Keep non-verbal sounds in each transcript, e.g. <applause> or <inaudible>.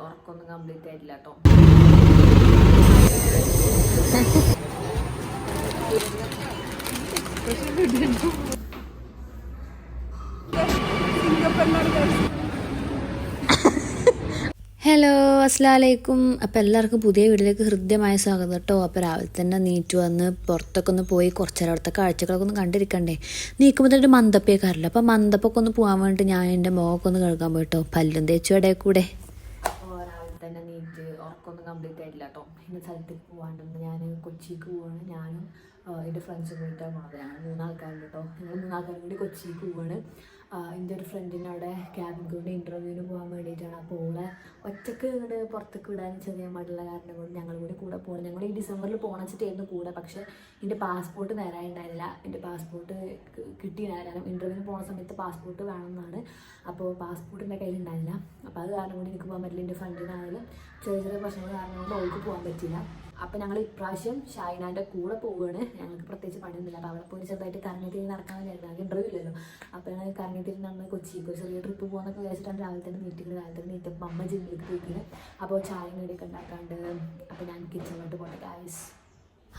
ഉറക്കമൊന്നും complete ആയിട്ടില്ല കേട്ടോ hello അസ്ലാമലൈക്കും അപ്പോൾ എല്ലാവർക്കും പുതിയ വീട്ടിലേക്ക് ഹൃദ്യമായ സ്വാഗതം കേട്ടോ അപ്പോൾ രാവിലെ തന്നെ നീറ്റ് വന്ന് പുറത്തൊക്കെ ഒന്ന് പോയി കുറച്ച് നേരം അവിടുത്തെ കാഴ്ചകളൊക്കെ ഒന്ന് കണ്ടിരിക്കണ്ടേ? നീക്കുമ്പോൾ തന്നെ ഒരു മന്ദപ്പയൊക്കെ അപ്പോൾ മന്ദപ്പൊക്കെ ഒന്ന് പോകാൻ വേണ്ടി ഞാൻ എന്റെ മുഖമൊക്കെ ഒന്ന് കഴുകാൻ പോയിട്ടോ പല്ലും തേച്ചു ഇടയിൽ കൂടെ. രാവിലെ തന്നെ നീറ്റ് ഉറക്കമൊന്നും കംപ്ലീറ്റ് ആയിട്ടില്ല കേട്ടോ ഇന്ന സ്ഥലത്തേക്ക് പോകാണ്ടെന്ന് ഞാൻ കൊച്ചിക്ക് പോവാണ്. ഞാനും എന്റെ ഫ്രണ്ട്സും കൂടിയിട്ടാണ് ഞങ്ങൾ മൂന്നാൾക്കാരുണ്ട് കേട്ടോ ഞങ്ങൾ മൂന്നാൾക്കാരും കൂടി കൊച്ചിക്ക് പോവാണ്. എന്റെ ഒരു ഫ്രണ്ടിന്റെ അവിടെ ക്യാബിൻ കൊണ്ട് ഇന്റർവ്യൂവിന് പോകാൻ വേണ്ടിയിട്ടാണ്. അപ്പോൾ ഓളെ ഒറ്റയ്ക്ക് ഇങ്ങോട്ട് പുറത്തേക്ക് വിടാൻ ചെറിയ പാടുള്ള കാരണം കൊണ്ട് ഞങ്ങൾ കൂടി കൂടെ പോകണം ഞങ്ങൾ ഈ ഡിസംബറിൽ പോകണം വെച്ചിട്ടായിരുന്നു കൂടെ. പക്ഷേ എന്റെ പാസ്പോർട്ട് നേരായിട്ടുണ്ടായില്ല എന്റെ പാസ്പോർട്ട് കിട്ടിയിട്ടായിരുന്നു ഇന്റർവ്യൂവിന് പോകുന്ന സമയത്ത് പാസ്പോർട്ട് വേണമെന്നാണ്. അപ്പോൾ പാസ്പോർട്ട് എന്റെ കയ്യിൽ ഉണ്ടായില്ല അപ്പോൾ അത് കാരണം കൊണ്ട് എനിക്ക് പോകാൻ പറ്റില്ല. എന്റെ ഫ്രണ്ടിനായാലും ചെറിയ ചെറിയ പ്രശ്നങ്ങൾ കാരണം കൊണ്ട് ഓൾക്ക് പോകാൻ പറ്റില്ല അപ്പോൾ ഞങ്ങൾ ഇപ്രാവശ്യം ഷൈനാന്റെ കൂടെ പോവുകയാണ് ഞങ്ങൾക്ക് പ്രത്യേകിച്ച് പണിയൊന്നുമില്ല. അപ്പോൾ അവിടെ പോയി ചെറുതായിട്ട് കറങ്ങി തിരിഞ്ഞ് നടക്കാൻ അത് ഇന്റർവ്യൂ ഇല്ലല്ലോ അപ്പോൾ ഞങ്ങൾ കറങ്ങി തിരിഞ്ഞ് നമ്മൾ കൊച്ചിക്ക് ചെറിയ ട്രിപ്പ് പോകുന്നൊക്കെ വിചാരിച്ചിട്ടാണ് രാവിലെ തന്നെ മീറ്റിംഗ് രാവിലെ തന്നെ നീറ്റപ്പോൾ അമ്മ ജിമ്മിലേക്ക് പോയിക്കുന്നത് അപ്പോൾ ചായ കടിയൊക്കെ ഉണ്ടാക്കാണ്ട്. അപ്പോൾ ഞാൻ കിച്ചണിലോട്ട് പോകട്ടെ ഗായ്സ്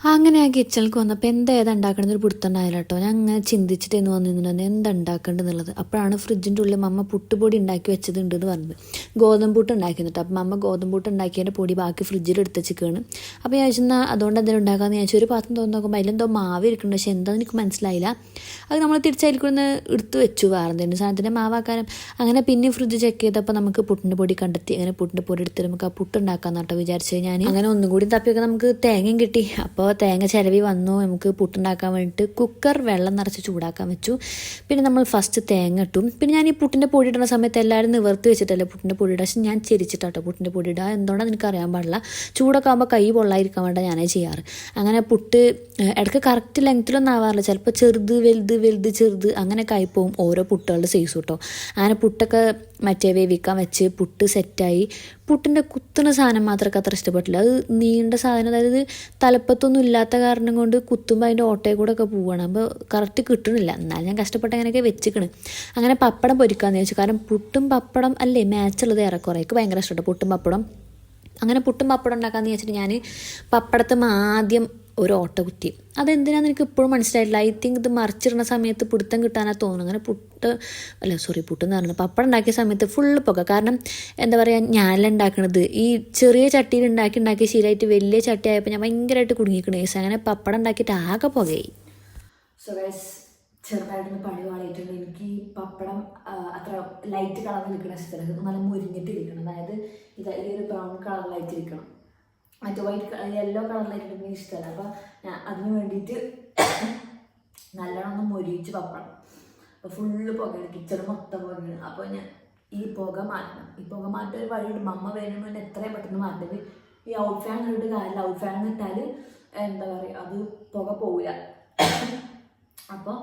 അങ്ങനെ ആ കിച്ചണിലേക്ക് വന്നപ്പോൾ എന്താ ഏതാ ഉണ്ടാക്കണമെന്ന് ഒരു പിടുത്തുണ്ടായില്ല കേട്ടോ. ഞാൻ അങ്ങനെ ചിന്തിച്ചിട്ട് എന്ന് വന്നിരുന്നുണ്ട് എന്താ ഉണ്ടാക്കേണ്ടതെന്നുള്ളത് അപ്പോഴാണ് ഫ്രിഡ്ജിന്റെ ഉള്ളിൽ മമ്മ പുട്ടുപൊടി ഉണ്ടാക്കി വെച്ചതുണ്ട് എന്ന് പറഞ്ഞത്. ഗോതമ്പ് പുട്ട് ഉണ്ടാക്കിയിട്ട് അപ്പം മമ്മ ഗോതമ്പ് പുട്ട് ഉണ്ടാക്കിയതിന്റെ പൊടി ബാക്കി ഫ്രിഡ്ജിൽ എടുത്ത് വെച്ചിരിക്കുകയാണ്. അപ്പോൾ ഞാൻ ചോദിച്ചാൽ അതുകൊണ്ട് എന്തെങ്കിലും ഉണ്ടാക്കാമെന്ന് ഞാൻ ഒരു പാത്രം തോന്നുന്നു നോക്കുമ്പോൾ അതിലെന്തോ മാവ് ഇരിക്കുന്നുണ്ട്. പക്ഷേ എന്താണെന്ന് എനിക്ക് മനസ്സിലായില്ല. അത് നമ്മൾ തിരിച്ചതിൽക്കൊന്ന് എടുത്ത് വെച്ചു വേറെ എന്തെങ്കിലും സാധനത്തിന്റെ മാവാക്കാനും അങ്ങനെ പിന്നെ ഫ്രിഡ്ജ് ചെക്ക് ചെയ്തപ്പോൾ നമുക്ക് പുട്ടിന്റെ പൊടി കണ്ടെത്തി. അങ്ങനെ പുട്ടിന്റെ പൊടി എടുത്ത് നമുക്ക് ആ പുട്ട് ഉണ്ടാക്കാമെന്ന് കേട്ടോ വിചാരിച്ചത് ഞാൻ അങ്ങനെ ഒന്നും കൂടി തപ്പിയൊക്കെ നമുക്ക് തേങ്ങയും കിട്ടി. അപ്പോൾ തേങ്ങ ചിലവി വന്നു നമുക്ക് പുട്ടുണ്ടാക്കാൻ വേണ്ടിയിട്ട് കുക്കർ വെള്ളം നിറച്ച് ചൂടാക്കാൻ വെച്ചു. പിന്നെ നമ്മൾ ഫസ്റ്റ് തേങ്ങ ഇട്ടു. പിന്നെ ഞാൻ ഈ പുട്ടിന്റെ പൊടി ഇടുന്ന സമയത്ത് എല്ലാവരും നിവർത്തി വെച്ചിട്ടല്ലേ പുട്ടിന്റെ പൊടി ഇടുക? പക്ഷെ ഞാൻ ചിരിച്ചിട്ടോ പുട്ടിന്റെ പൊടി ഇടുക. എന്തുകൊണ്ടാണ് എനിക്ക് അറിയാൻ പാടില്ല? ചൂടൊക്കെ ആകുമ്പോൾ കൈ പൊള്ളായിരിക്കാൻ വേണ്ട ഞാനേ ചെയ്യാറ്. അങ്ങനെ പുട്ട് ഇടയ്ക്ക് കറക്റ്റ് ലെങ്ത്തിലൊന്നും ആവാറില്ല. ചിലപ്പോൾ ചെറുത് വലുത് വലുത് ചെറുത് അങ്ങനെയൊക്കെ ആയിപ്പോവും ഓരോ പുട്ടുകളുടെ സൈസ് കേട്ടോ അങ്ങനെ പുട്ടൊക്കെ മറ്റേ വേവിക്കാൻ വെച്ച് പുട്ട് സെറ്റായി പുട്ടിന്റെ കുത്തുന്ന സാധനം മാത്രമൊക്കെ അത്ര ഇഷ്ടപ്പെട്ടില്ല. അത് നീണ്ട സാധനം. അതായത് തലപ്പത്തൊന്നും ഇല്ലാത്ത കാരണം കൊണ്ട് കുത്തുമ്പോൾ അതിന്റെ ഓട്ടയിൽ കൂടെ ഒക്കെ പോവുകയാണ് അപ്പോൾ കറക്റ്റ് കിട്ടണില്ല. എന്നാലും ഞാൻ കഷ്ടപ്പെട്ട് അങ്ങനെയൊക്കെ വെച്ചിക്കണ്. അങ്ങനെ പപ്പടം പൊരിക്കാമെന്ന് ചോദിച്ചു കാരണം പുട്ടും പപ്പടം അല്ലേ മാച്ചുള്ളത് ഏറെക്കുറേക്ക് ഭയങ്കര ഇഷ്ടപ്പെട്ടു പുട്ടും പപ്പടം. അങ്ങനെ പുട്ടും പപ്പടം ഉണ്ടാക്കാമെന്ന് വെച്ചിട്ട് ഞാൻ പപ്പടത്തും ആദ്യം ഒരു ഓട്ട കുത്തി അതെന്തിനാന്ന് എനിക്ക് ഇപ്പോഴും മനസ്സിലായിട്ടില്ല. ഐ തിങ്ക് ഇത് മറിച്ചിടുന്ന സമയത്ത് പിടുത്തം കിട്ടാനാ തോന്നുന്നു. അങ്ങനെ പുട്ട് അല്ല സോറി പുട്ട് എന്ന് പറഞ്ഞു പപ്പടം ഉണ്ടാക്കിയ സമയത്ത് ഫുള്ള് പുക കാരണം എന്താ പറയുക ഞാനല്ല ഉണ്ടാക്കണത്. ഈ ചെറിയ ചട്ടിയിൽ ഉണ്ടാക്കി ഉണ്ടാക്കി ശീലമായിട്ട് വലിയ ചട്ടി ആയപ്പോൾ ഞാൻ ഭയങ്കരമായിട്ട് കുടുങ്ങിക്കണേ. അങ്ങനെ പപ്പടം ഉണ്ടാക്കിയിട്ട് ആകെ പുകയായി. സോ ചെറുതായിട്ടൊന്ന് പണി പാളിയിട്ടുണ്ട് എനിക്ക് ഈ പപ്പടം അത്ര ലൈറ്റ് കളർ നിൽക്കുന്ന ഇഷ്ടമല്ല. നല്ല മുരിഞ്ഞിട്ട് ഇരിക്കണം അതായത് ഇത് ഈ ഒരു ബ്രൗൺ കളറിലായിട്ട് ഇരിക്കണം. മറ്റേ വൈറ്റ് യെല്ലോ കളറിലായിട്ട് എനിക്ക് ഇഷ്ടമല്ല അപ്പോൾ ഞാൻ അതിന് വേണ്ടിയിട്ട് നല്ലോണം ഒന്ന് മൊരിയിച്ച് അപ്പോൾ ഫുള്ള് പുകയാണ് കിച്ചൺ മൊത്തം പുകയാണ് അപ്പോൾ ഞാൻ ഈ പുക മാറ്റണം. ഈ പുക മാറ്റാൻ ഒരു വഴിയുണ്ട് അമ്മ തന്നെ എത്രയും പെട്ടെന്ന് മാറ്റത് ഈ ഔട്ട് ഫാൻ ഇട്ട് കാര്യമില്ല ഔട്ട് ഫാൻ ഇട്ടാൽ എന്താ പറയുക അത് പുക പോവില്ല അപ്പോൾ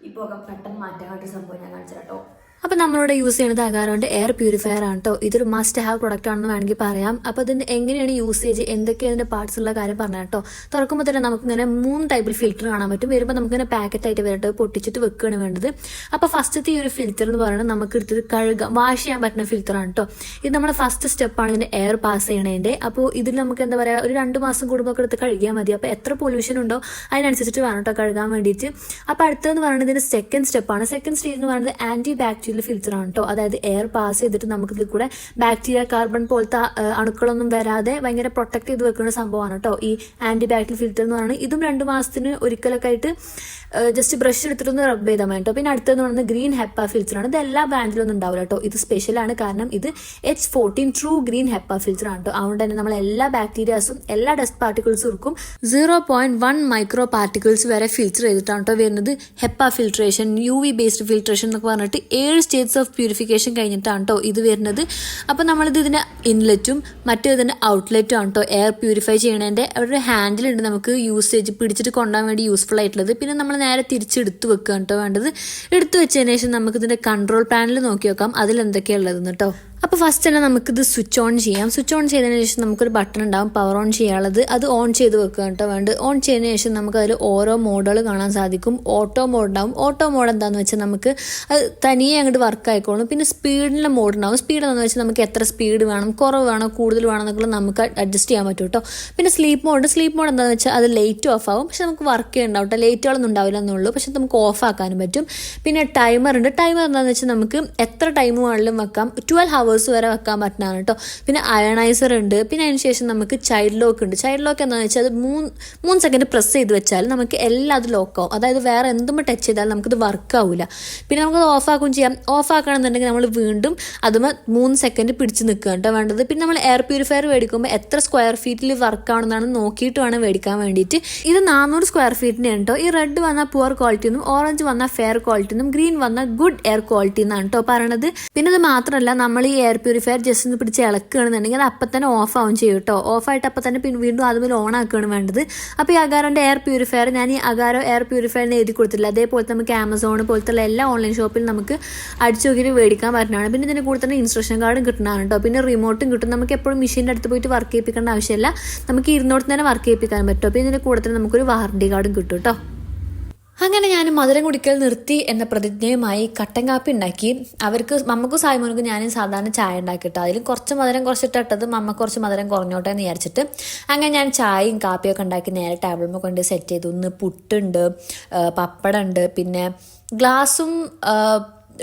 ഈ പുക പെട്ടെന്ന് മാറ്റാൻ മാറ്റാനായിട്ട് സംഭവം ഞാൻ കാണിച്ചു കേട്ടോ അപ്പോൾ നമ്മളിവിടെ യൂസ് ചെയ്യുന്നത് അകാരോണ്ട് എയർ പ്യൂരിഫയർ ആണ് കേട്ടോ ഇതൊരു മസ്റ്റ് ഹാവ് പ്രൊഡക്റ്റ് ആണെന്ന് വേണമെങ്കിൽ പറയാം. അപ്പോൾ ഇതിന് എങ്ങനെയാണ് യൂസേജ് എന്തൊക്കെ ഇതിന്റെ പാർട്സ് ഉള്ള കാര്യം പറഞ്ഞാൽ കേട്ടോ തുറക്കുമ്പോൾ തന്നെ നമുക്ക് ഇങ്ങനെ മൂന്ന് ടൈപ്പിൽ ഫിൽറ്റർ കാണാൻ പറ്റും. വരുമ്പോൾ നമുക്കിങ്ങനെ പാക്കറ്റ് ആയിട്ട് വരട്ടെ പൊട്ടിച്ചിട്ട് വെക്കുകയാണ് വേണ്ടത്. അപ്പോൾ ഫസ്റ്റത്തെ ഈ ഒരു ഫിൽറ്റർ എന്ന് പറയുന്നത് നമുക്ക് എടുത്തത് കഴുകാം വാഷ് ചെയ്യാൻ പറ്റുന്ന ഫിൽറ്റർ ആണ് കേട്ടോ ഇത് നമ്മുടെ ഫസ്റ്റ് സ്റ്റെപ്പാണ് ഇതിന്റെ എയർ പാസ് ചെയ്യണതിന്റെ അപ്പോൾ ഇതിൽ നമുക്ക് എന്താ പറയുക ഒരു രണ്ട് മാസം കൂടുമ്പോൾ എടുത്ത് കഴുകിയാൽ മതി. അപ്പോൾ എത്ര പൊല്യൂഷൻ ഉണ്ടോ അതിനനുസരിച്ചിട്ട് വേണം കേട്ടോ കഴുകാൻ വേണ്ടിയിട്ട്. അപ്പോൾ അടുത്തതെന്ന് പറയുന്നത് ഇതിന്റെ സെക്കൻഡ് സ്റ്റെപ്പാണ് സെക്കൻഡ് സ്റ്റേജ് എന്ന് പറയുന്നത് ആന്റി ബാക്ടീരിയൽ ഫിൽറ്റർ ആണ് കേട്ടോ അതായത് എയർ പാസ് ചെയ്തിട്ട് നമുക്ക് ഇതിൽ കൂടെ ബാക്ടീരിയ കാർബൺ പോലത്തെ അണുക്കളൊന്നും വരാതെ ഭയങ്കര പ്രൊട്ടക്ട് ചെയ്ത് വെക്കുന്ന സംഭവമാണ് കേട്ടോ ഈ ആന്റി ബാക്ടീരിയൽ ഫിൽറ്റർ എന്ന് പറയുന്നത്. ഇതും രണ്ട് മാസത്തിന് ഒരിക്കലൊക്കെ ആയിട്ട് ജസ്റ്റ് ബ്രഷ് എടുത്തിട്ടൊന്ന് റബ്ബ് ചെയ്താൽ മതി കേട്ടോ പിന്നെ അടുത്തെന്ന് പറയുന്നത് ഗ്രീൻ ഹെപ്പ ഫിൽറ്റർ ആണ്. ഇത് എല്ലാ ബ്രാൻഡിലൊന്നും ഉണ്ടാവില്ല കേട്ടോ ഇത് സ്പെഷ്യലാണ് കാരണം ഇത് H fourteen true green HEPA filter ആണ് കേട്ടോ അതുകൊണ്ട് തന്നെ നമ്മൾ എല്ലാ ബാക്ടീരിയാസും എല്ലാ ഡസ്റ്റ് പാർട്ടിക്കിൾസും എടുക്കും zero point one micro particles വരെ ഫിൽറ്റർ ചെയ്തിട്ടാണ് കേട്ടോ വരുന്നത്. HEPA filtration U V based filtration എന്നൊക്കെ പറഞ്ഞിട്ട് ഏഴ് സ്റ്റേറ്റ്സ് ഓഫ് പ്യൂരിഫിക്കേഷൻ കഴിഞ്ഞിട്ടാണ് കേട്ടോ ഇത് വരുന്നത്. അപ്പോൾ നമ്മളിത് ഇതിന് ഇൻലെറ്റും മറ്റേ ഇതിന്റെ ഔട്ട്ലെറ്റും ആണ് കേട്ടോ എയർ പ്യൂരിഫൈ ചെയ്യണതിന്റെ ഒരു ഹാൻഡിലുണ്ട് നമുക്ക് യൂസേജ് പിടിച്ചിട്ട് കൊണ്ടുപോകാൻ വേണ്ടി യൂസ്ഫുൾ ആയിട്ടുള്ളത്. പിന്നെ നമ്മൾ നേരെ തിരിച്ചെടുത്ത് വെക്കുക കേട്ടോ വേണ്ടത്. എടുത്തു വെച്ചതിന് ശേഷം നമുക്കിതിന്റെ കൺട്രോൾ പാനൽ നോക്കി നോക്കാം അതിൽ എന്തൊക്കെയാണ് ഉള്ളതെന്ന് കേട്ടോ അപ്പോൾ ഫസ്റ്റ് തന്നെ നമുക്കിത് സ്വിച്ച് ഓൺ ചെയ്യാം. സ്വിച്ച് ഓൺ ചെയ്തതിന് ശേഷം നമുക്കൊരു ബട്ടൺ ഉണ്ടാകും പവർ ഓൺ ചെയ്യാനുള്ളത്. അത് ഓൺ ചെയ്ത് വെക്കുക കേട്ടോ വേണ്ട ഓൺ ചെയ്തതിന് ശേഷം നമുക്ക് അതിൽ ഓരോ മോഡുകൾ കാണാൻ സാധിക്കും. ഓട്ടോ മോഡ് ഉണ്ടാവും. ഓട്ടോ മോഡ് എന്താണെന്ന് വെച്ചാൽ നമുക്ക് അത് തനിയെ അങ്ങോട്ട് വർക്ക് ആയിക്കോളും. പിന്നെ സ്പീഡിന്റെ മോഡ് ഉണ്ടാവും. സ്പീഡ് എന്താണെന്ന് വെച്ചാൽ നമുക്ക് എത്ര സ്പീഡ് വേണം കുറവ് വേണോ കൂടുതൽ വേണം എന്നൊക്കെ നമുക്ക് അഡ്ജസ്റ്റ് ചെയ്യാൻ പറ്റും കേട്ടോ. പിന്നെ സ്ലീപ്പ് മോഡ് സ്ലീപ്പ് മോഡ് എന്താണെന്ന് വെച്ചാൽ അത് ലേറ്റ് ഓഫ് ആവും. പക്ഷെ നമുക്ക് വർക്ക് ചെയ്യണ്ടാവും കേട്ടോ. ലേറ്റുകളൊന്നും ഉണ്ടാവില്ല എന്നുള്ളൂ. പക്ഷെ നമുക്ക് ഓഫ് ആക്കാനും പറ്റും. പിന്നെ ടൈമർ ഉണ്ട്. ടൈമർ എന്താണെന്ന് വെച്ചാൽ നമുക്ക് എത്ര ടൈം വേണമെങ്കിലും വെക്കാം. ട്വൽവ് ഹവേഴ്സ് വരെ വെക്കാൻ പറ്റുന്നതാണ് കേട്ടോ പിന്നെ അയണൈസർ ഉണ്ട്. പിന്നെ അതിന് ശേഷം നമുക്ക് ചൈൽഡ് ലോക്ക് ഉണ്ട്. ചൈൽഡ് ലോക്ക് എന്താണെന്ന് വെച്ചാൽ അത് മൂന്ന് മൂന്ന് സെക്കൻഡ് പ്രസ് ചെയ്ത് വെച്ചാൽ നമുക്ക് എല്ലാം അത് ലോക്കാവും അതായത് വേറെ എന്തും ടച്ച് ചെയ്താൽ നമുക്കിത് വർക്ക് ആവില്ല പിന്നെ നമുക്കത് ഓഫ് ആക്കുകയും ചെയ്യാം. ഓഫ് ആക്കണമെന്നുണ്ടെങ്കിൽ നമ്മൾ വീണ്ടും അത് മൂന്ന് സെക്കൻഡ് പിടിച്ച് നിൽക്കുക കേട്ടോ വേണ്ടത്. പിന്നെ നമ്മൾ എയർ പ്യൂരിഫയർ മേടിക്കുമ്പോൾ എത്ര സ്ക്വയർ ഫീറ്റിൽ വർക്ക് ആണെന്നാണ് നോക്കിയിട്ട് വേണം മേടിക്കാൻ വേണ്ടിയിട്ട്. ഇത് നാനൂറ് സ്ക്വയർ ഫീറ്റിന് കേട്ടോ ഈ റെഡ് വന്നാൽ പുവർ ക്വാളിറ്റി എന്നും ഓറഞ്ച് വന്നാൽ ഫെയർ ക്വാളിറ്റി എന്നും ഗ്രീൻ വന്നാൽ ഗുഡ് എയർ ക്വാളിറ്റി എന്നാണ് കേട്ടോ പറയണത്. പിന്നെ ഇത് മാത്രമല്ല നമ്മൾ ഈ എയർ പ്യൂരിഫയർ ജസ്റ്റ് ഒന്ന് പിടിച്ച് ഇളക്കുകയാണെന്നുണ്ടെങ്കിൽ അത് അപ്പം തന്നെ ഓഫ് ആവും ചെയ്യും കേട്ടോ. ഓഫ് ആയിട്ട് അപ്പം തന്നെ പിന്നെ വീണ്ടും അതുപോലെ ഓൺ ആക്കുകയാണ് വേണ്ടത്. അപ്പോൾ ഈ അഗാരോന്റെ എയർ പ്യൂരിഫയർ ഞാൻ ഈ അഗാരോ എയർ പ്യൂരിഫയറിന് എഴുതി കൊടുത്തില്ല അതേപോലെ നമുക്ക് ആമസോൺ പോലത്തുള്ള എല്ലാ ഓൺലൈൻ ഷോപ്പിൽ നമുക്ക് അടിച്ചു നോക്കിയിട്ട് മേടിക്കാൻ പറ്റുന്നതാണ്. പിന്നെ ഇതിന് കൂടെ തന്നെ ഇൻസ്ട്രക്ഷൻ കാർഡും കിട്ടുന്നതാണ് കേട്ടോ. പിന്നെ റിമോട്ടും കിട്ടും. നമുക്ക് എപ്പോഴും മെഷീന്റെ അടുത്ത് പോയിട്ട് വർക്ക് ചെയ്യിപ്പിക്കേണ്ട ആവശ്യമില്ല. നമുക്ക് ഇരുന്നോട്ട് തന്നെ വർക്ക് ചെയ്യിപ്പിക്കാൻ പറ്റും. അപ്പോൾ ഇതിന് കൂടെ തന്നെ നമുക്കൊരു വാറണ്ടി കാർഡും കിട്ടും കേട്ടോ. അങ്ങനെ ഞാൻ മധുരം കുടിക്കൽ നിർത്തി എന്ന പ്രതിജ്ഞയുമായി കട്ടൻ കാപ്പി ഉണ്ടാക്കി. അവർക്ക് മമ്മക്കും സായ്മോനക്കും ഞാൻ സാധാരണ ചായ ഉണ്ടാക്കിയിട്ട്. അതിൽ കുറച്ച് മധുരം കുറച്ചിട്ടിട്ടത് മമ്മ കുറച്ച് മധുരം കുറഞ്ഞോട്ടെ എന്ന് വിചാരിച്ചിട്ട് അങ്ങനെ ഞാൻ ചായയും കാപ്പിയൊക്കെ ഉണ്ടാക്കി നേരെ ടേബിളിൽ കൊണ്ട് സെറ്റ് ചെയ്തു. ഒന്ന് പുട്ടുണ്ട് പപ്പടം ഉണ്ട് പിന്നെ ഗ്ലാസും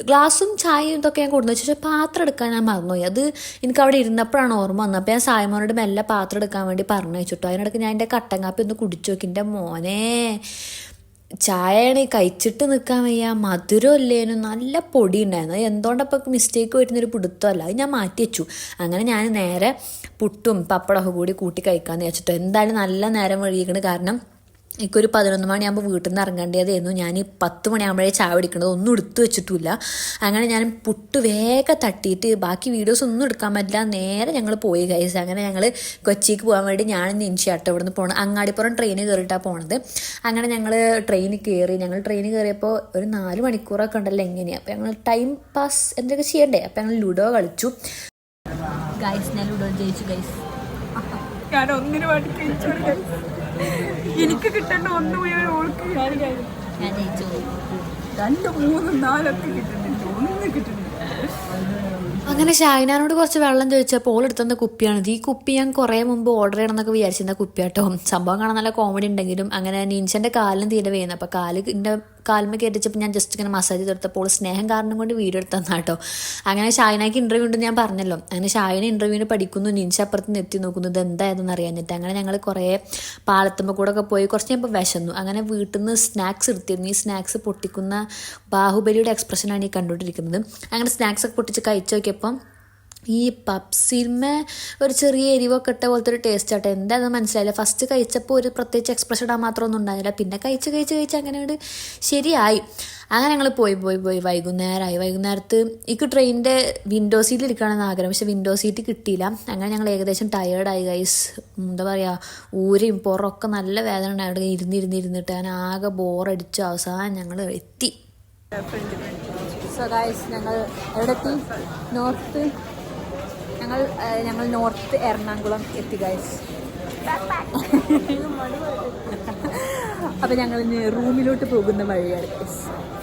ഗ്ലാസും ചായയും ഇതൊക്കെ ഞാൻ കൊടുത്തു പക്ഷേ പാത്രം എടുക്കാൻ ഞാൻ മറന്നുപോയി. അത് എനിക്ക് അവിടെ ഇരുന്നപ്പോഴാണ് ഓർമ്മ വന്നത്. അപ്പോൾ ഞാൻ സായ്മോനോട് മെല്ലെ പാത്രം എടുക്കാൻ വേണ്ടി പറഞ്ഞു വെച്ചിട്ടു അതിനിടയ്ക്ക് ഞാൻ എന്റെ കട്ടൻ കാപ്പി ഒന്ന് കുടിച്ചു നോക്കി. എന്റെ മോനെ ചായയാണ് കഴിച്ചിട്ട് നിൽക്കാൻ വയ്യ മധുരം അല്ലേനും നല്ല പൊടി ഉണ്ടായിരുന്നു അത് എന്തുകൊണ്ടപ്പോൾ മിസ്റ്റേക്ക് വരുന്നൊരു പിടുത്തമല്ല. അത് ഞാൻ മാറ്റി വെച്ചു. അങ്ങനെ ഞാൻ നേരെ പുട്ടും പപ്പടമൊക്കെ കൂടി കൂട്ടി കഴിക്കാമെന്ന് വെച്ചിട്ട് എന്തായാലും നല്ല നേരം വഴിയിക്കണ് കാരണം എനിക്കൊരു പതിനൊന്ന് മണിയാകുമ്പോൾ വീട്ടിൽ നിന്ന് ഇറങ്ങേണ്ടതായിരുന്നു. ഞാൻ പത്ത് മണിയാകുമ്പോഴേ ചായ പിടിക്കണത് ഒന്നും എടുത്തു വെച്ചിട്ടില്ല. അങ്ങനെ ഞാൻ പുട്ട് വേഗം തട്ടിയിട്ട് ബാക്കി വീഡിയോസ് ഒന്നും എടുക്കാൻ പറ്റില്ല. നേരെ ഞങ്ങൾ പോയി കൈസ് അങ്ങനെ ഞങ്ങൾ കൊച്ചിക്ക് പോകാൻ വേണ്ടി ഞാൻ നിഞ്ചിയാട്ടോ ഇവിടെ നിന്ന് പോകണം അങ്ങാടിപ്പുറം ട്രെയിനിൽ കയറിയിട്ടാണ് പോണത്. അങ്ങനെ ഞങ്ങൾ ട്രെയിനിൽ കയറി ഞങ്ങൾ ട്രെയിനിൽ കയറിയപ്പോൾ ഒരു നാല് മണിക്കൂറൊക്കെ ഉണ്ടല്ലോ എങ്ങനെയാണ് അപ്പോൾ ഞങ്ങൾ ടൈം പാസ് എന്തൊക്കെ ചെയ്യണ്ടേ? അപ്പോൾ ഞങ്ങൾ ലുഡോ കളിച്ചു. ഗൈസ് ഞാൻ ലുഡോ ജയിച്ചു ഗൈസ് ഞാൻ ഒന്നിനു വേണ്ടി കഴിച്ചു എനിക്ക് കിട്ടേണ്ട ഒന്ന് മുഴുവൻ ഓൾക്ക് രണ്ട് മൂന്ന് നാലൊക്കെ കിട്ടുന്നുണ്ട്. ഒന്നും കിട്ടുന്നില്ല. അങ്ങനെ ഷൈനാനോട് കുറച്ച് വെള്ളം ചോദിച്ചപ്പോൾ ഓൾ എടുത്തുന്ന കുപ്പിയാണിത്. ഈ കുപ്പി ഞാൻ കുറേ മുമ്പ് ഓർഡർ ചെയ്യണമെന്നൊക്കെ വിചാരിച്ചിരുന്ന കുപ്പിയാട്ടോ. സംഭവം കാണാൻ നല്ല കോമഡി ഉണ്ടെങ്കിലും അങ്ങനെ നിൻഷന്റെ കാലിന് തീരെ വേണം അപ്പോൾ കാൽ എന്റെ കാൽമ കയറ്റിച്ചപ്പോൾ ഞാൻ ജസ്റ്റ് ഇങ്ങനെ മസാജ് തീർത്തപ്പോൾ സ്നേഹം കാരണം കൊണ്ട് വീഡിയോ എടുത്തു കേട്ടോ അങ്ങനെ ഷായനയ്ക്ക് ഇന്റർവ്യൂ ഉണ്ടെന്ന് ഞാൻ പറഞ്ഞല്ലോ. അങ്ങനെ ഷായന ഇന്റർവ്യൂവിന് പഠിക്കുന്നു നിൻഷ അപ്പുറത്ത് നിർത്തി നോക്കുന്നത് എന്തായതെന്ന് അറിയാഞ്ഞിട്ട് അങ്ങനെ ഞങ്ങൾ കുറേ പാലത്തുമ്പോൾ കൂടെ ഒക്കെ പോയി. കുറച്ച് ഞാൻ വിശന്നു. അങ്ങനെ വീട്ടിൽ നിന്ന് സ്നാക്സ് എടുത്തിരുന്നു. ഈ സ്നാക്സ് പൊട്ടിക്കുന്ന ബാഹുബലിയുടെ എക്സ്പ്രഷനാണ് ഈ കണ്ടുകൊണ്ടിരിക്കുന്നത്. അങ്ങനെ സ്നാക്സ് ഒക്കെ പൊട്ടിച്ച് കഴിച്ചു നോക്കിയപ്പം ഈ പപ്സിൽമേ ഒരു ചെറിയ എരിവൊക്കെ ഇട്ട പോലത്തെ ഒരു ടേസ്റ്റ് ആട്ടെ. എന്താന്ന് മനസ്സിലായില്ല. ഫസ്റ്റ് കഴിച്ചപ്പോൾ ഒരു പ്രത്യേകിച്ച് എക്സ്പ്രഷൻ ഇടാൻ മാത്രമൊന്നും ഉണ്ടായില്ല പിന്നെ കഴിച്ച് കഴിച്ച് കഴിച്ച് അങ്ങനെ ഒരു ശരിയായി. അങ്ങനെ ഞങ്ങൾ പോയി പോയി പോയി. വൈകുന്നേരമായി വൈകുന്നേരത്ത് എനിക്ക് ട്രെയിനിന്റെ വിൻഡോ സീറ്റിൽ ഇരിക്കണമെന്ന് ആഗ്രഹം. പക്ഷെ വിൻഡോ സീറ്റ് കിട്ടിയില്ല. അങ്ങനെ ഞങ്ങൾ ഏകദേശം ടയേർഡായി ഗൈസ് എന്താ പറയുക ഊരയും പുറമൊക്കെ നല്ല വേദന ഉണ്ടായിട്ട് ഇരുന്നിരുന്നിരുന്നിട്ട് അങ്ങനെ ആകെ ബോറടിച്ചു അവസാനം ഞങ്ങൾ എത്തി. സോ ഗൈസ് ഞങ്ങൾ എവിടെ എത്തി നോർത്ത് ഞങ്ങൾ ഞങ്ങൾ നോർത്ത് എറണാകുളം എത്തി ഗൈസ് <laughs> അപ്പൊ ഞങ്ങൾ റൂമിലോട്ട് പോകുന്ന വഴിയാണ്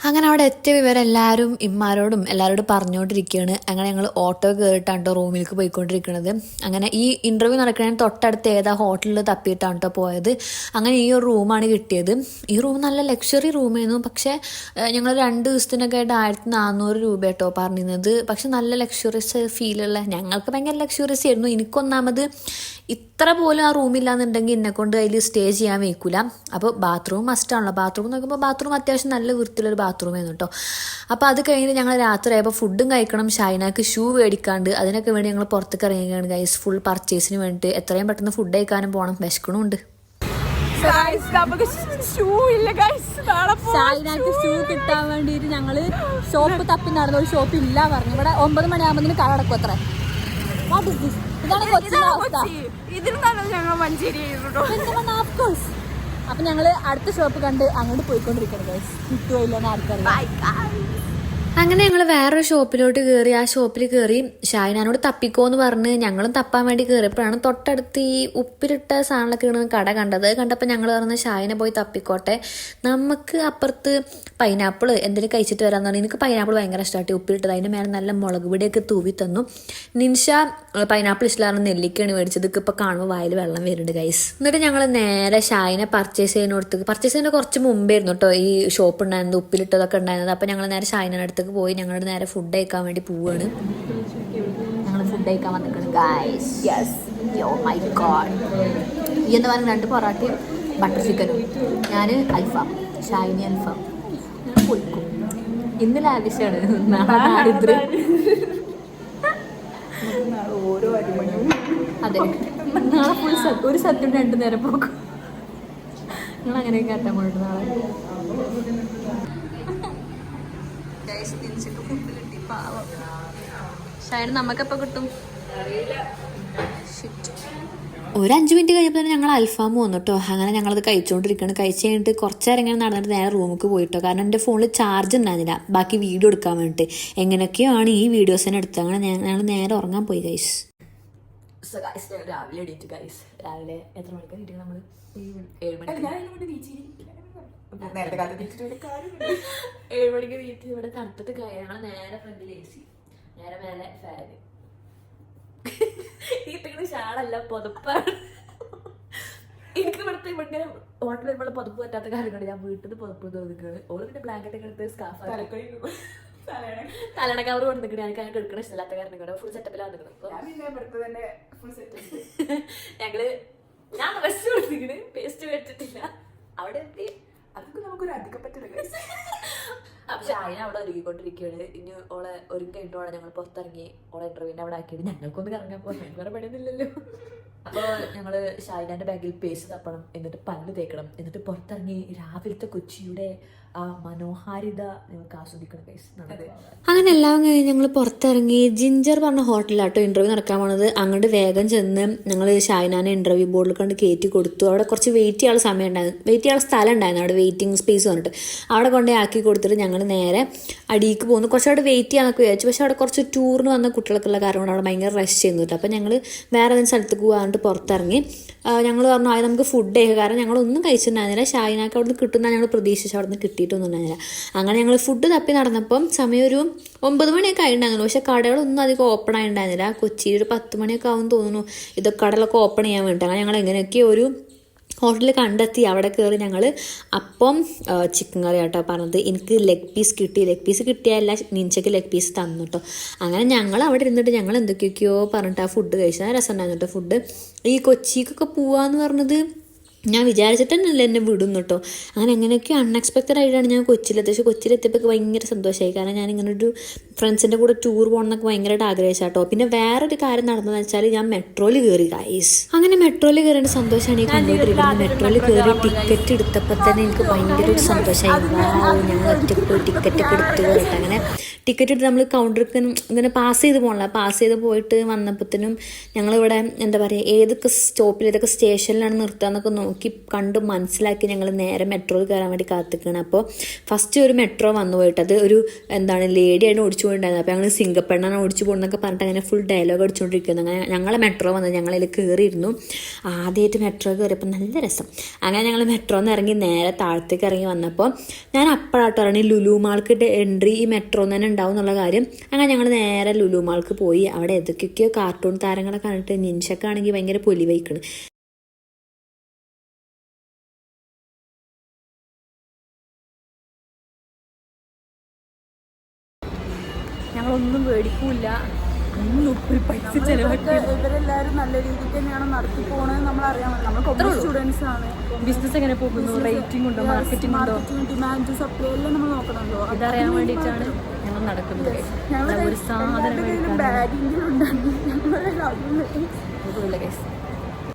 അങ്ങനെ അവിടെ എത്തിയ വിവരം എല്ലാവരും ഇമ്മാരോടും എല്ലാവരോടും പറഞ്ഞുകൊണ്ടിരിക്കുകയാണ്. അങ്ങനെ ഞങ്ങൾ ഓട്ടോ കയറിയിട്ടാണ് റൂമിലേക്ക് പോയിക്കൊണ്ടിരിക്കുന്നത്. അങ്ങനെ ഈ ഇന്റർവ്യൂ നടക്കുന്നതിന് തൊട്ടടുത്ത് ഏതാ ഹോട്ടലിൽ തപ്പിയിട്ടാണ് കേട്ടോ പോയത്. അങ്ങനെ ഈ ഒരു റൂമാണ് കിട്ടിയത്. ഈ റൂം നല്ല ലക്ഷറി റൂമായിരുന്നു പക്ഷേ ഞങ്ങൾ രണ്ട് ദിവസത്തിനൊക്കെ ആയിട്ട് ആയിരത്തി നാനൂറ് രൂപ കേട്ടോ പറഞ്ഞിരുന്നത്. പക്ഷെ നല്ല ലക്ഷറിയസ് ഫീലുള്ള ഞങ്ങൾക്ക് ഭയങ്കര ലക്ഷറിയസ് ആയിരുന്നു. എനിക്കൊന്നാമത് ഇത്ര പോലും ആ റൂമില്ലാന്നുണ്ടെങ്കിൽ എന്നെ കൊണ്ട് അതിൽ സ്റ്റേ ചെയ്യാൻ വയ്ക്കൂല അപ്പോൾ ബാത്റൂം മസ്റ്റാണല്ലോ ബാത്റൂം നോക്കുമ്പോൾ ബാത്റൂം അത്യാവശ്യം നല്ല വൃത്തിയുള്ളൊരു ബാത്റൂം ആയിരുന്നു കേട്ടോ അപ്പോൾ അത് കഴിഞ്ഞ് ഞങ്ങൾ രാത്രി ആയപ്പോൾ ഫുഡും കഴിക്കണം. ഷൈനാക്ക് ഷൂ മേടിക്കാണ്ട് അതിനൊക്കെ വേണ്ടി ഞങ്ങൾ പുറത്തേക്ക് ഇറങ്ങിയാണ് ഗൈസ് ഫുൾ പർച്ചേസിന് വേണ്ടിയിട്ട് എത്രയും പെട്ടെന്ന് ഫുഡ് കഴിക്കാനും പോകണം വിശക്കണമുണ്ട് ഉണ്ട് ഷൂ ഇല്ല ഗൈസ് നാളെ ഷാഹിനാക്ക് ഷൂ കിട്ടാൻ വേണ്ടിയിട്ട് ഞങ്ങൾ ഷോപ്പ് തപ്പി നടന്ന. ഒരു ഷോപ്പ് ഇല്ല പറഞ്ഞു. ഇവിടെ ഒമ്പത് മണിയാകുമ്പോൾ കട അടക്കും അത്ര. വാട്ട് ഇസ് ദിസ് ഇതാണ് കൊച്ചിന്റെ അവസ്ഥ. ഇതിന് നല്ലത് ഞങ്ങൾ മഞ്ചേരി ആയിരുന്നു ഓഫ് കോഴ്സ് അപ്പൊ ഞങ്ങൾ അടുത്ത ഷോപ്പ് കണ്ട് അങ്ങോട്ട് പോയിക്കൊണ്ടിരിക്കണം ഗൈസ് കിട്ടുമോ ഇല്ലെന്ന് ആർക്കറിയാം. അങ്ങനെ ഞങ്ങൾ വേറൊരു ഷോപ്പിലോട്ട് കയറി ആ ഷോപ്പിൽ കയറി ഷാഹിനാനോട് തപ്പിക്കോന്ന് പറഞ്ഞ് ഞങ്ങളും തപ്പാൻ വേണ്ടി കയറിയപ്പോഴാണ് തൊട്ടടുത്ത് ഈ ഉപ്പിലിട്ട സാധനങ്ങളൊക്കെ ഇടുന്ന കട കണ്ടത്. കണ്ടപ്പോൾ ഞങ്ങൾ പറഞ്ഞ് ഷാഹിനെ പോയി തപ്പിക്കോട്ടെ. നമുക്ക് അപ്പുറത്ത് പൈനാപ്പിൾ എന്തെങ്കിലും കഴിച്ചിട്ട് വരാമെന്ന് പറഞ്ഞു എനിക്ക് പൈനാപ്പിൾ ഭയങ്കര ഇഷ്ടമായിട്ട് ഉപ്പിലിട്ടത്. അതിന്റെ മേലെ നല്ല മുളക് പൊടിയൊക്കെ തൂവി തന്നു. നിൻഷ പൈനാപ്പിൾ ഇഷ്ടമാണ് നെല്ലിക്കയാണ് മേടിച്ചത്. ഇപ്പോൾ കാണുമ്പോൾ വായിൽ വെള്ളം വരുന്നുണ്ട് ഗൈസ് എന്നിട്ട് ഞങ്ങൾ നേരെ ഷായിനെ പർച്ചേസ് ചെയ്യുന്നിടത്ത് പർച്ചേസ് ചെയ്യുന്ന കുറച്ച് മുമ്പായിരുന്നു കേട്ടോ ഈ ഷോപ്പ് ഉണ്ടായിരുന്നത് ഉപ്പിലിട്ടതൊക്കെ ഉണ്ടായിരുന്നത്. അപ്പോൾ ഞങ്ങൾ നേരെ ഷായിന്റെ അടുത്തേക്ക് പോയി ഞങ്ങളുടെ നേരെ ഫുഡ് കഴിക്കാൻ വേണ്ടി പോവുകയാണ് ഞങ്ങൾ ഫുഡ് കഴിക്കാൻ വന്നിട്ടുണ്ട് guys yes yo my God ഈ എന്ന് പറഞ്ഞ രണ്ട് പൊറാട്ടയും ബട്ടർ ചിക്കനും ഞാൻ അൽഫാം ഷായിനി അൽഫാം. പൊയ്ക്കും ഇന്ന് ലാവിശാണ് നാളെ ദാരിദ്ര്യം. അതെ. നാളെ ഫുൾ ഒരു സത്യം രണ്ടു നേരം പോക്കും. നിങ്ങൾ അങ്ങനെയൊക്കെ അറ്റം പോയിട്ട് നാളെ. ഷൈൻ നമുക്കെപ്പോ കിട്ടും? ഒരു അഞ്ച് മിനിറ്റ് കഴിയുമ്പോൾ തന്നെ ഞങ്ങൾ അൽഫാം വന്നു കേട്ടോ അങ്ങനെ ഞങ്ങളത് കഴിച്ചുകൊണ്ടിരിക്കുകയാണ് കഴിച്ച് കഴിഞ്ഞിട്ട് കുറച്ച് നേരം ഇങ്ങനെ നടന്നിട്ട് നേരെ റൂമിലേക്ക് പോയിട്ടോ. കാരണം എന്റെ ഫോണിൽ ചാർജ് ഉണ്ടായിരുന്നില്ല. ബാക്കി വീഡിയോ എടുക്കാൻ വേണ്ടിയിട്ട് എങ്ങനെയൊക്കെയോ ആണ് ഈ വീഡിയോസ് തന്നെ എടുത്തത്? അങ്ങനെ ഞങ്ങൾ നേരെ ഉറങ്ങാൻ പോയി ഗൈസ് സോ ഗൈസ് രാവിലെ എണീറ്റ് ഗൈസ് രാവിലെ എത്ര മണിക്കാണ് നമ്മൾ ഏഴ് മണി. നേരത്തെ കാലത്ത്. ഏഴ് മണിക്ക് വീട്ടിൽ ഇവിടെ തണുപ്പത്ത് ഞങ്ങൾ നേരെ ഫ്രണ്ടിൽ എ സി നേരെ മേലെ ഫാന് ഇട്ടിങ്ങനെ ഷാളല്ല പുതപ്പാണ്. എനിക്ക് ഇവിടുത്തെ ഇങ്ങനെ ഹോട്ടലിൽ ഇവിടെ പുതപ്പ് പറ്റാത്ത കാര്യം കൊണ്ട് ഞാൻ വീട്ടിൽ നിന്ന് പുതപ്പ് തോന്നിക്കുന്നത് ഓൾ പിന്നെ ബ്ലാങ്കറ്റ് ഒക്കെ എടുത്ത് സ്കാഫ് തലണ കവർ കൊണ്ട് ഞാൻ എനിക്ക് അങ്ങനെ എടുക്കണ ഇഷ്ടമില്ലാത്ത കാരണം കൂടെ ഫുൾ സെറ്റപ്പിലാണ് set ഞങ്ങൾ ഞാൻ ഡ്രസ് കൊടുത്തിക്കണ് പേസ്റ്റ് വെച്ചിട്ടില്ല. അവിടെ എത്തി. അതൊക്കെ നമുക്കൊരു അധികം പറ്റില്ല guys. <laughs> പക്ഷെ അതിനെ അവിടെ ഒരുക്കിക്കൊണ്ടിരിക്കുകയാണ് ഇനി ഓളെ വേണം ഞങ്ങൾ പുറത്തിറങ്ങി. ഓളെ ഇന്റർവ്യൂവിന്റെ അവിടെ ആക്കിയിട്ട് ഞങ്ങൾക്കൊന്ന് ഇറങ്ങാൻ പോകാൻ വേറെ പണിയൊന്നുമില്ലല്ലോ അപ്പോൾ ഞങ്ങൾ ഷായിനാന്റെ ബാഗിൽ പേസ് തപ്പണം. എന്നിട്ട് പല്ല് തേക്കണം. എന്നിട്ട് പുറത്തിറങ്ങി രാവിലത്തെ കൊച്ചിയുടെ ആ മനോഹാരിത ആസ്വദിക്കണം അങ്ങനെ എല്ലാം കഴിഞ്ഞ് ഞങ്ങൾ പുറത്തിറങ്ങി ജിഞ്ചർ പറഞ്ഞ ഹോട്ടലിലാട്ടോ ഇന്റർവ്യൂ നടക്കാൻ പോണത്. അങ്ങോട്ട് വേഗം ചെന്ന് ഞങ്ങൾ ഷൈനാനെ ഇന്റർവ്യൂ ബോർഡിൽ കണ്ട് കയറ്റി കൊടുത്തു. അവിടെ കുറച്ച് വെയിറ്റ് ചെയ്യാനുള്ള സമയം ഉണ്ടായിരുന്നു വെയിറ്റ് ചെയ്യാനുള്ള സ്ഥലം ഉണ്ടായിരുന്നു. അവിടെ വെയിറ്റിംഗ് സ്പേസ് പറഞ്ഞിട്ട്. അവിടെ കൊണ്ടേ ആക്കി കൊടുത്തിട്ട് ഞങ്ങൾ നേരെ അടിയിക്ക് പോകുന്നു കുറച്ച് അവിടെ വെയിറ്റ് ചെയ്യാനൊക്കെ വിചാരിച്ചു. പക്ഷെ അവിടെ കുറച്ച് ടൂറിന് വന്ന കുട്ടികൾക്കുള്ള കാരണം കൊണ്ട് അവിടെ ഭയങ്കര റഷ് ചെയ്യുന്നു കേട്ടോ അപ്പോൾ ഞങ്ങൾ വേറെ ഏതെങ്കിലും സ്ഥലത്തേക്ക് പോകാണ്ട് പുറത്തിറങ്ങി. ഞങ്ങൾ പറഞ്ഞു അത് നമുക്ക് ഫുഡ് കാരണം ഞങ്ങളൊന്നും കഴിച്ചിട്ടുണ്ടായിരുന്നില്ല. ഷായിനാക്ക് അവിടെ നിന്ന് കിട്ടുന്ന ഞങ്ങൾ പ്രതീക്ഷിച്ചു അവിടെ നിന്ന് കിട്ടിയിട്ടൊന്നും ഉണ്ടായിരുന്നില്ല. അങ്ങനെ ഞങ്ങൾ ഫുഡ് തപ്പി നടന്നപ്പം സമയം ഒരു ഒമ്പത് മണിയൊക്കെ ആയിട്ടുണ്ടായിരുന്നു പക്ഷെ കടകളൊന്നും അധികം ഓപ്പൺ ആയിട്ടുണ്ടായിരുന്നില്ല. കൊച്ചിയിൽ ഒരു പത്ത് മണിയൊക്കെ ആവും തോന്നുന്നു. ഇതൊക്കെ കടകളൊക്കെ ഓപ്പൺ ചെയ്യാൻ വേണ്ടിയിട്ട്. അങ്ങനെ ഞങ്ങൾ എങ്ങനെയൊക്കെ ഒരു ഹോട്ടലിൽ കണ്ടെത്തി. അവിടെ കയറി ഞങ്ങൾ അപ്പം ചിക്കൻ കറി ആട്ടോ പറഞ്ഞത്. എനിക്ക് ലെഗ് പീസ് കിട്ടി. ലെഗ് പീസ് കിട്ടിയല്ല നിഞ്ചക്ക് ലെഗ് പീസ് തന്നു കേട്ടോ അങ്ങനെ ഞങ്ങൾ അവിടെ ഇരുന്നിട്ട് ഞങ്ങൾ എന്തൊക്കെയൊക്കെയോ പറഞ്ഞിട്ട് ആ ഫുഡ് കഴിച്ചാൽ രസം ഉണ്ടായിരുന്നു കേട്ടോ ഫുഡ് ഈ കൊച്ചിക്കൊക്കെ പോവാന്ന് പറഞ്ഞത് ഞാൻ വിചാരിച്ചിട്ട് എന്നെ വിടുന്നു കേട്ടോ അങ്ങനെ എങ്ങനെയൊക്കെ അൺഎക്സ്പെക്റ്റഡ് ആയിട്ടാണ് ഞാൻ കൊച്ചിയിലെത്തി പക്ഷേ കൊച്ചിയിലെത്തിയപ്പോൾ ഭയങ്കര സന്തോഷമായി കാരണം ഞാൻ ഇങ്ങനെ ഒരു ഫ്രണ്ട്സിന്റെ കൂടെ ടൂർ പോകണം എന്നൊക്കെ ഭയങ്കരമായിട്ട് ആഗ്രഹിച്ച കേട്ടോ പിന്നെ വേറൊരു കാര്യം നടന്നതെന്ന് വെച്ചാൽ ഞാൻ മെട്രോയിൽ കയറി ഗൈസ് അങ്ങനെ മെട്രോയിൽ കയറേണ്ട സന്തോഷമാണ് ഈ കണ്ടുകൊണ്ടിരിക്കുന്നത് മെട്രോയിൽ കയറി ടിക്കറ്റ് എടുത്തപ്പോൾ തന്നെ എനിക്ക് ഭയങ്കര ഒരു സന്തോഷമായി ഞങ്ങൾ പോയി ടിക്കറ്റ് ഒക്കെ എടുത്ത് പോയിട്ട് അങ്ങനെ ടിക്കറ്റ് എടുത്ത് നമ്മൾ കൗണ്ടർക്ക് ഇങ്ങനെ പാസ് ചെയ്ത് പോകണല്ലോ പാസ് ചെയ്ത് പോയിട്ട് വന്നപ്പോഴത്തേനും ഞങ്ങളിവിടെ എന്താ പറയുക ഏതൊക്കെ സ്റ്റോപ്പിൽ ഏതൊക്കെ സ്റ്റേഷനിലാണ് നിർത്തുക എന്നൊക്കെ നോക്കി കണ്ട് മനസ്സിലാക്കി ഞങ്ങൾ നേരെ മെട്രോയിൽ കയറാൻ വേണ്ടി കാത്തിക്കണം. അപ്പോൾ ഫസ്റ്റ് ഒരു മെട്രോ വന്നു പോയിട്ട് അത് ഒരു എന്താണ് ലേഡിയായിട്ട് ഓടിച്ചു പോയിട്ടുണ്ടായിരുന്നു. അപ്പോൾ ഞങ്ങൾ സിംഗപ്പെണ്ണാണ് ഓടിച്ചു പോകുന്നതൊക്കെ പറഞ്ഞിട്ട് അങ്ങനെ ഫുൾ ഡയലോഗ് അടിച്ചുകൊണ്ടിരിക്കുന്നു അങ്ങനെ ഞങ്ങളെ മെട്രോ വന്നത് ഞങ്ങളതിൽ കയറിയിരുന്നു ആദ്യമായിട്ട് മെട്രോ കയറിയപ്പോൾ നല്ല രസം. അങ്ങനെ ഞങ്ങൾ മെട്രോന്ന് ഇറങ്ങി നേരെ താഴത്തേക്ക് ഇറങ്ങി വന്നപ്പോൾ ഞാൻ അപ്പോഴാട്ടോ ഇറങ്ങി ലുലു മാൾക്ക് എൻട്രി ഈ മെട്രോ തന്നെ ഉണ്ടാവും എന്നുള്ള കാര്യം. അങ്ങനെ ഞങ്ങൾ നേരെ ലുലുമാൾക്ക് പോയി. അവിടെ ഏതൊക്കെയൊക്കെയോ കാർട്ടൂൺ താരങ്ങളെ കണ്ടിട്ട് നിൻഷക്കാണെങ്കിൽ ഭയങ്കര പൊലി വഹിക്കണം. ഞങ്ങളൊന്നും ഇവരൊക്കെ ഇവരെല്ലാരും നല്ല രീതിക്ക് തന്നെയാണ് നടത്തി പോണത് നമ്മൾ അറിയാൻ നമ്മൾ കൊമേഴ്സ് സ്റ്റുഡൻസ് ആണ്. ബിസിനസ് എങ്ങനെ പോകുന്നു? റേറ്റിംഗ് ഉണ്ടോ? മാർക്കറ്റിംഗ് ഉണ്ടോ? ഡിമാൻഡ് സപ്ലൈ എല്ലാം നമ്മൾ നോക്കണമല്ലോ. ഇതറിയാൻ വേണ്ടിയിട്ടാണ്. ഞങ്ങൾ നടക്കുന്നത്. ഒരു സാധനം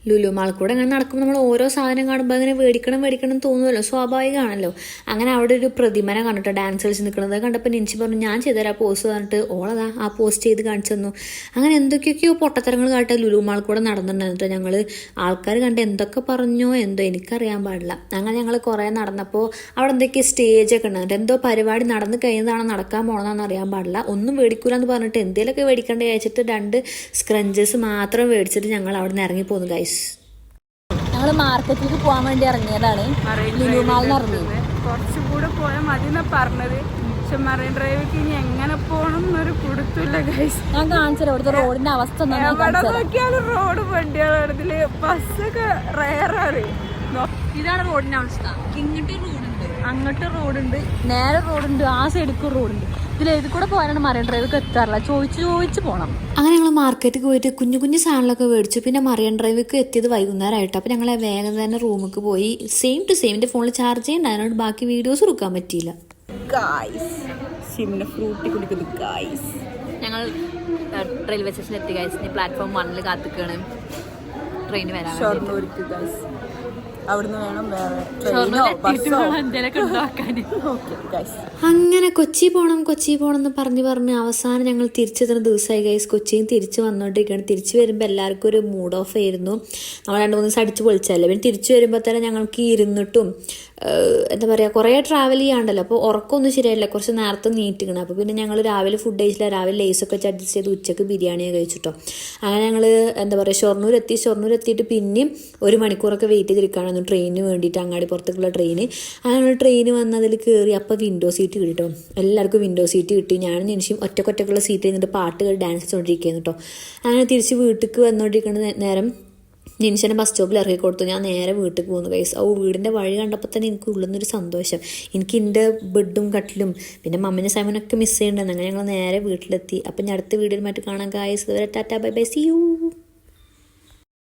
ലുലു മാൾ കൂടെ അങ്ങനെ നടക്കുമ്പോൾ നമ്മൾ ഓരോ സാധനം കാണുമ്പോൾ അങ്ങനെ മേടിക്കണം മേടിക്കണം തോന്നുമല്ലോ സ്വാഭാവികമാണല്ലോ. അങ്ങനെ അവിടെ ഒരു പ്രതിമനെ കണ്ടിട്ട് ഡാൻസ് കളിച്ച് നിൽക്കുന്നത് കണ്ടപ്പോൾ നിൻസി പറഞ്ഞു ഞാൻ ചെയ്തുതരാം പോസ്റ്റ് പറഞ്ഞിട്ട് ഓളതാ ആ പോസ്റ്റ് ചെയ്ത് കാണിച്ചു തന്നു. അങ്ങനെ എന്തൊക്കെയൊക്കെയോ പൊട്ടത്തരങ്ങൾ കാട്ടെ ലുലു മാൾ കൂടെ നടന്നിട്ടുണ്ടായിരുന്നു ഞങ്ങൾ ആൾക്കാർ കണ്ട് എന്തൊക്കെ പറഞ്ഞോ എന്തോ എനിക്കറിയാൻ പാടില്ല. അങ്ങനെ ഞങ്ങൾ കുറേ നടന്നപ്പോൾ അവിടെ എന്തൊക്കെയോ സ്റ്റേജൊക്കെ ഉണ്ടായിരുന്നു എന്തോ പരിപാടി നടന്നു കഴിഞ്ഞതാണോ നടക്കാൻ പോകണമെന്ന് അറിയാൻ പാടില്ല. ഒന്നും മേടിക്കൂല എന്ന് പറഞ്ഞിട്ട് എന്തെങ്കിലുമൊക്കെ മേടിക്കേണ്ടത് അയച്ചിട്ട് രണ്ട് സ്ക്രഞ്ചസ് മാത്രം മേടിച്ചിട്ട് ഞങ്ങൾ അവിടെ നിന്ന് ഇറങ്ങി പോകുന്നു ഗൈസ് ഞങ്ങൾ മാർക്കറ്റിലേക്ക് പോകാൻ വേണ്ടി ഇറങ്ങിയതാണ്. ലുലു മാളിൽ ഇറങ്ങി. കുറച്ചും കൂടെ പോയാൽ മതി എന്നാ പറഞ്ഞത്. പക്ഷെ മറൈൻ ഡ്രൈവിലേക്ക് ഇനി എങ്ങനെ പോകണം എന്നൊരു കൊടുത്തില്ല ഗൈസ് ഞാൻ കാണിച്ചു ഇവിടുത്തെ റോഡിന്റെ അവസ്ഥ. നോക്കിയാലും റോഡ് വണ്ടികളാണ് ഇതിൽ ബസ്സൊക്കെ റയറാണ്. ഇതാണ് റോഡിന്റെ അവസ്ഥ. ഇങ്ങോട്ട് റോഡുണ്ട്. അങ്ങോട്ട് റോഡുണ്ട്. നേരെ റോഡുണ്ട്. ആ സൈഡിലേക്ക് റോഡുണ്ട്. ഇതിൽ ഏത് കൂടെ പോകാനാണ് മറൈൻ ഡ്രൈവൊക്കെ എത്താറില്ല. ചോദിച്ച് ചോദിച്ച് പോകണം അങ്ങനെ ഞങ്ങൾ മാർക്കറ്റിൽ പോയിട്ട് കുഞ്ഞു കുഞ്ഞു സാധനങ്ങളൊക്കെ മേടിച്ചു. പിന്നെ മറിയൻ ഡ്രൈവിലേക്ക് എത്തിയത് വൈകുന്നേരമായിട്ട് അപ്പോൾ ഞങ്ങൾ വേഗം തന്നെ റൂമിലേക്ക് പോയി. സെയിം ടു സെയിം എന്റെ ഫോണിൽ ചാർജ് ചെയ്യണ്ടായതുകൊണ്ട് ബാക്കി വീഡിയോസ് എടുക്കാൻ പറ്റിയില്ല. ഗായ്സ് ഫ്രൂട്ടി കുടിക്കുന്നു ഗായ്സ് ഞങ്ങൾ റെയിൽവേ സ്റ്റേഷനിൽ എത്തി കഴിച്ച് പ്ലാറ്റ്ഫോം വണ്ണിൽ കാത്തിക്കാണ്. ട്രെയിൻ വരാൻ ഷൊർണൂർക്ക് ഗായ്സ് അവിടുന്ന് വേണം വേറെ ട്രെയിനോ ബസ്സോ? അങ്ങനെ കൊച്ചി പോണം കൊച്ചി പോണം എന്ന് പറഞ്ഞ് പറഞ്ഞ് അവസാനം ഞങ്ങൾ തിരിച്ചെത്തുന്ന ദിവസമായി ഗൈസ് കൊച്ചിയും തിരിച്ചു വന്നുകൊണ്ടിരിക്കുകയാണ് തിരിച്ചു വരുമ്പോൾ എല്ലാവർക്കും ഒരു മൂഡ് ഓഫ് ആയിരുന്നു. നമ്മൾ രണ്ടു മൂന്ന് ദിവസം അടിച്ച് പൊളിച്ചല്ലേ പിന്നെ തിരിച്ചു വരുമ്പോൾ തന്നെ ഞങ്ങൾക്ക് ഇരുന്നിട്ടും എന്താ പറയുക കുറേ ട്രാവൽ ചെയ്യാണ്ടല്ലോ. അപ്പോൾ ഉറക്കമൊന്നും ശരിയായില്ല. കുറച്ച് നേരത്തെ നീറ്റിക്കണം. അപ്പോൾ പിന്നെ ഞങ്ങൾ രാവിലെ ഫുഡ് കഴിച്ചില്ല. രാവിലെ ലേസൊക്കെ വെച്ച് അഡ്ജസ്റ്റ് ചെയ്ത് ഉച്ചയ്ക്ക് ബിരിയാണിയൊക്കെ കഴിച്ചിട്ടോ. അങ്ങനെ ഞങ്ങൾ എന്താ പറയുക ഷൊർണൂർ എത്തി. ഷൊർണൂർ എത്തിയിട്ട് പിന്നെയും ഒരു മണിക്കൂറൊക്കെ വെയിറ്റ് ചെയ്തിരിക്കുകയാണെന്ന് ട്രെയിനിന് വേണ്ടിയിട്ട് അങ്ങാടി പുറത്തേക്കുള്ള ട്രെയിന് അങ്ങനെ ട്രെയിൻ വന്ന് അതിൽ കയറി അപ്പോൾ വിൻഡോ സീറ്റ് കിട്ടിട്ടോ. എല്ലാവർക്കും വിൻഡോ സീറ്റ് കിട്ടി. ഞാനും നിമിഷം ഒറ്റക്കൊറ്റക്കുള്ള സീറ്റ് ഇരുന്നിട്ട് പാട്ടുകൾ ഡാൻസ് ചെയ്തുകൊണ്ടിരിക്കുന്നു കേട്ടോ അങ്ങനെ തിരിച്ച് വീട്ടിലേക്ക് വന്നുകൊണ്ടിരിക്കുന്ന നേരം നിമിഷനെ ബസ് സ്റ്റോപ്പിൽ ഇറക്കി കൊടുത്തു. ഞാൻ നേരെ വീട്ടിൽ പോകുന്നു കൈസ് ഓ വീടിന്റെ വഴി കണ്ടപ്പോൾ തന്നെ എനിക്ക് ഉള്ളുന്നൊരു സന്തോഷം. എനിക്ക് എന്റെ ബെഡും കട്ടിലും പിന്നെ മമ്മിനെ സൈമനൊക്കെ മിസ് ചെയ്യണ്ടെന്ന്. അങ്ങനെ ഞങ്ങൾ നേരെ വീട്ടിലെത്തി. അപ്പം ഞാൻ അടുത്ത വീഡിയോയിൽ മറ്റു കാണാൻ guys tata bye bye see you